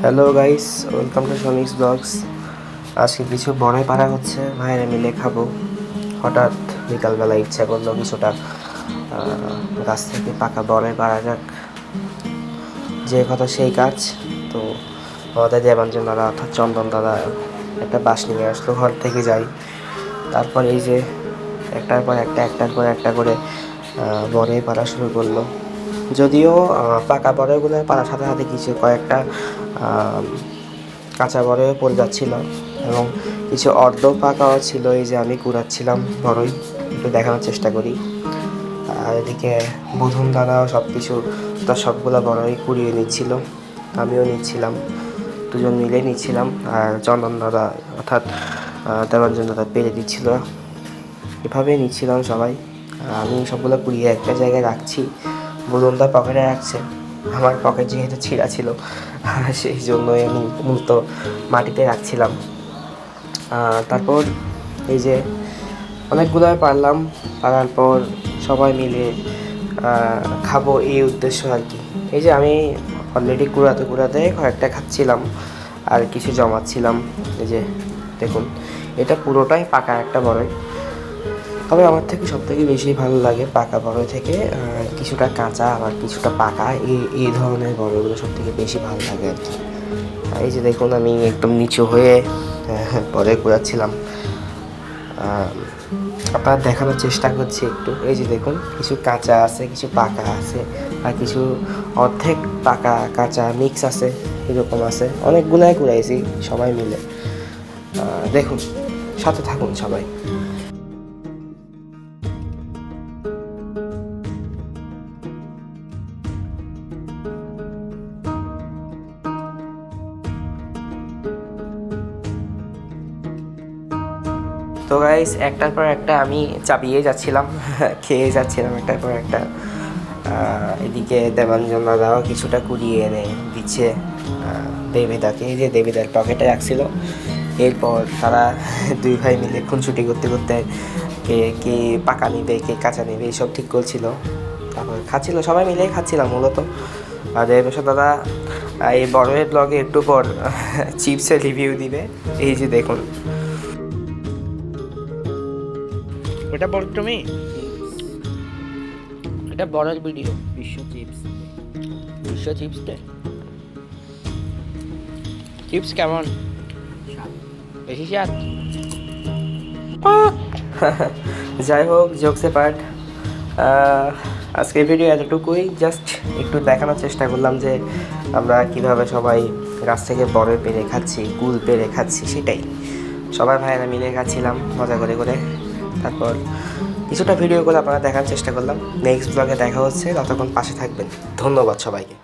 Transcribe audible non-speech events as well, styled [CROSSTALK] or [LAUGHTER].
Hello guys welcome to Shamik's blogs আজকে কিছু বড়াই পাড়া হচ্ছে। ভাইরা মিলে খাব। হঠাৎ বিকালবেলা ইচ্ছা করল কিছুটা গাছ থেকে পাকা বড়াই পাড়া যাক। যে কথা সেই কাজ। তো আমাদের দেবাঞ্জন দাদা অর্থাৎ চন্দন দাদা একটা বাস নিয়ে আসলো, ঘর থেকে যাই। তারপর এই যে একটার পর একটা, একটার পর একটা করে বড়াই পাড়া শুরু করল। যদিও পাকা বড়াইগুলো পাড়ার সাথে সাথে কিছু কয়েকটা কাঁচা বড়াইও পড়ে যাচ্ছিল এবং কিছু অর্ধ পাকাও ছিল। এই যে আমি কুড়াচ্ছিলাম বড়ই, একটু দেখানোর চেষ্টা করি। আর এদিকে বুধুন দাদাও সব কিছু তার সবগুলো বড়ই কুড়িয়ে নিচ্ছিল। আমিও নিচ্ছিলাম, দুজন মিলে নিচ্ছিলাম। আর চন্দন দাদা অর্থাৎ দেবাঞ্জন দাদা পেরে দিচ্ছিল। এভাবেই নিচ্ছিলাম সবাই। আমি সবগুলো কুড়িয়ে একটা জায়গায় রাখছি। বুদনদা পকেটে রাখছে। আমার পকেট যেহেতু ছিঁড়া ছিল সেই জন্যই আমি মূলত মাটিতে রাখছিলাম। তারপর এই যে অনেকগুলো পারলাম, পারার পর সবাই মিলে খাব এই উদ্দেশ্য আর কি। এই যে আমি অলরেডি কুড়াতে কুড়াতে কয়েকটা খাচ্ছিলাম, আর কিছু জমাচ্ছিলাম। এই যে দেখুন, এটা পুরোটাই পাকা একটা বড়ই। তবে আমার থেকে সব থেকে বেশি ভালো লাগে পাকা বড়ই থেকে কিছুটা কাঁচা আবার কিছুটা পাকা। এই এই ধরনের বড়গুলো সব থেকে বেশি ভালো লাগে আর কি। এই যে দেখুন, আমি একদম নিচু হয়ে বড়ই কুড়াচ্ছিলাম। আপনার দেখানোর চেষ্টা করছি একটু। এই যে দেখুন, কিছু কাঁচা আছে, কিছু পাকা আছে, আর কিছু অর্ধেক পাকা কাঁচা মিক্স আছে, এরকম আছে। অনেকগুলাই কুড়াইছি সবাই মিলে। দেখুন, সাথে থাকুন সবাই। তো গাইস একটার পর একটা আমি চাপিয়ে যাচ্ছিলাম, [LAUGHS] খেয়ে যাচ্ছিলাম একটার পর একটা। এদিকে দেবাঞ্জন দাদাও কিছুটা কুড়িয়ে এনে দিচ্ছে। দেবিদাকে এই যে দেবিদার পকেটে রাখছিল। এরপর তারা [LAUGHS] দুই ভাই মিলে খুনছুটি করতে করতে কে কে পাকা নিবে, কে কাঁচা নিবে, এইসব ঠিক করছিল। তারপর খাচ্ছিল, সবাই মিলেই খাচ্ছিলাম মূলত। আর দেবেশ্বর দাদা, এই বড়ের ব্লগে একটু পর [LAUGHS] চিপসের রিভিউ দিবে। এই যে দেখুন ওটা বল তুমি? এটা বড়ের video Bishwa chips Bishwa chips চিপসটা chips কেমন? বেশি স্বাদ? যাই হোক জোকসে পার্ট আজকের ভিডিও এতটুকুই। জাস্ট একটু দেখানোর চেষ্টা করলাম যে আমরা কীভাবে সবাই গাছ থেকে বড় পেরে খাচ্ছি কুল পেরে খাচ্ছি সেটাই। সবাই ভাইয়েরা মিলে খাচ্ছিলাম মজা করে করে। তারপর কিছুটা ভিডিওগুলো আপনারা দেখার চেষ্টা করলাম। নেক্সট ব্লগে দেখা হচ্ছে। ততক্ষণ পাশে থাকবেন। ধন্যবাদ সবাইকে।